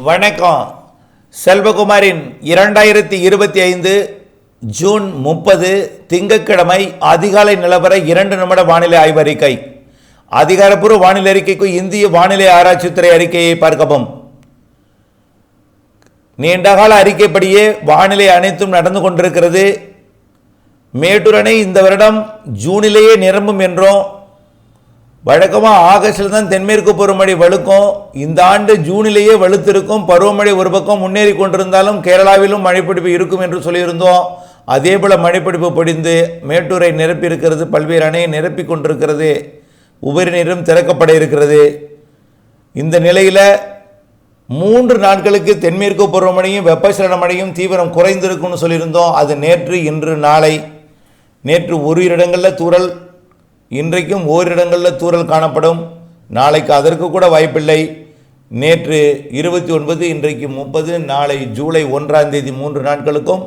வணக்கம். செல்வகுமாரின் இரண்டாயிரத்தி இருபத்தி ஐந்து ஜூன் முப்பது திங்கட்கிழமை அதிகாலை நிலவர இரண்டு நிமிட வானிலை ஆய்வறிக்கை. அதிகாரப்பூர்வ வானிலை அறிக்கைக்கு இந்திய வானிலை ஆராய்ச்சித்துறை அறிக்கையை பார்க்கவும். நீண்டகால அறிக்கைப்படியே வானிலை அனைத்தும் நடந்து கொண்டிருக்கிறது. மேட்டூர் அணை இந்த வருடம் ஜூனிலேயே நிரம்பும் என்றும் வழக்கமாக ஆகஸ்டில் தான் தென்மேற்கு பருவமழை வலுக்கும் இந்த ஆண்டு ஜூனிலேயே வலுத்திருக்கும். பருவமழை ஒரு பக்கம் முன்னேறி கொண்டிருந்தாலும் கேரளாவிலும் மழைப்பிடிப்பு இருக்கும் என்று சொல்லியிருந்தோம். அதே போல் மழைப்பிடிப்பு பொடிந்து மேட்டூரை நிரப்பி இருக்கிறது பல்வேறு அணையை நிரப்பி கொண்டிருக்கிறது. உபரி நீரும் திறக்கப்பட இருக்கிறது. இந்த நிலையில் மூன்று நாட்களுக்கு தென்மேற்கு பருவமழையும் வெப்பசலன மழையும் தீவிரம் குறைந்திருக்கும்னு சொல்லியிருந்தோம். அது நேற்று இன்று நாளை. நேற்று ஒரு இடங்களில் தூரல் இன்றைக்கும் ஓரிடங்களில் தூறல் காணப்படும். நாளைக்கு அதற்கு கூட வாய்ப்பில்லை. நேற்று இருபத்தி ஒன்பது இன்றைக்கு முப்பது நாளை ஜூலை ஒன்றாம் தேதி மூன்று நாட்களுக்கும்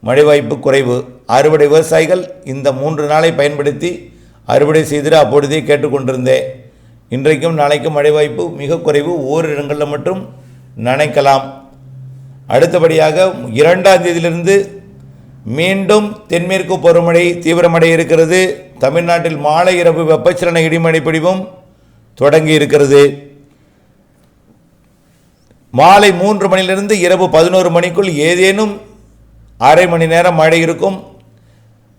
மழை வாய்ப்பு குறைவு. அறுவடை விவசாயிகள் இந்த மூன்று நாளை பயன்படுத்தி அறுவடை செய்திட அப்பொழுதே கேட்டுக்கொண்டிருந்தேன் இன்றைக்கும் நாளைக்கும் மழை வாய்ப்பு மிக குறைவு. ஓரிடங்களில் மட்டும் நனைக்கலாம். அடுத்தபடியாக இரண்டாம் தேதியிலிருந்து மீண்டும் தென்மேற்கு பருவமழை தீவிரமடைய இருக்கிறது. தமிழ்நாட்டில் மாலை இரவு வெப்பச்சலன இடிமழை பிடிவும் தொடங்கி இருக்கிறது. மாலை மூன்று மணியிலிருந்து இரவு பதினோரு மணிக்குள் ஏதேனும் அரை மணி நேரம் மழை இருக்கும்.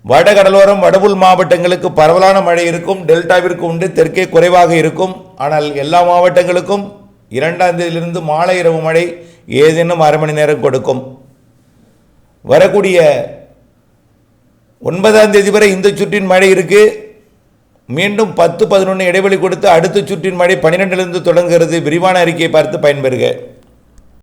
வடகடலோரம் வடபுல் மாவட்டங்களுக்கு பரவலான மழை இருக்கும். டெல்டாவிற்கு உண்டு தெற்கே குறைவாக இருக்கும். ஆனால் எல்லா மாவட்டங்களுக்கும் இரண்டாம் தேதியிலிருந்து மாலை இரவு மழை ஏதேனும் அரை மணி நேரம் கொடுக்கும். வரக்கூடிய ஒன்பதாம் தேதி வரை இந்த சுற்றின் மழை இருக்குது மீண்டும் பத்து பதினொன்று இடைவெளி கொடுத்து அடுத்த சுற்றின் மழை பன்னிரெண்டிலிருந்து தொடங்குகிறது. விரிவான அறிக்கையை பார்த்து பயன்பெறுக.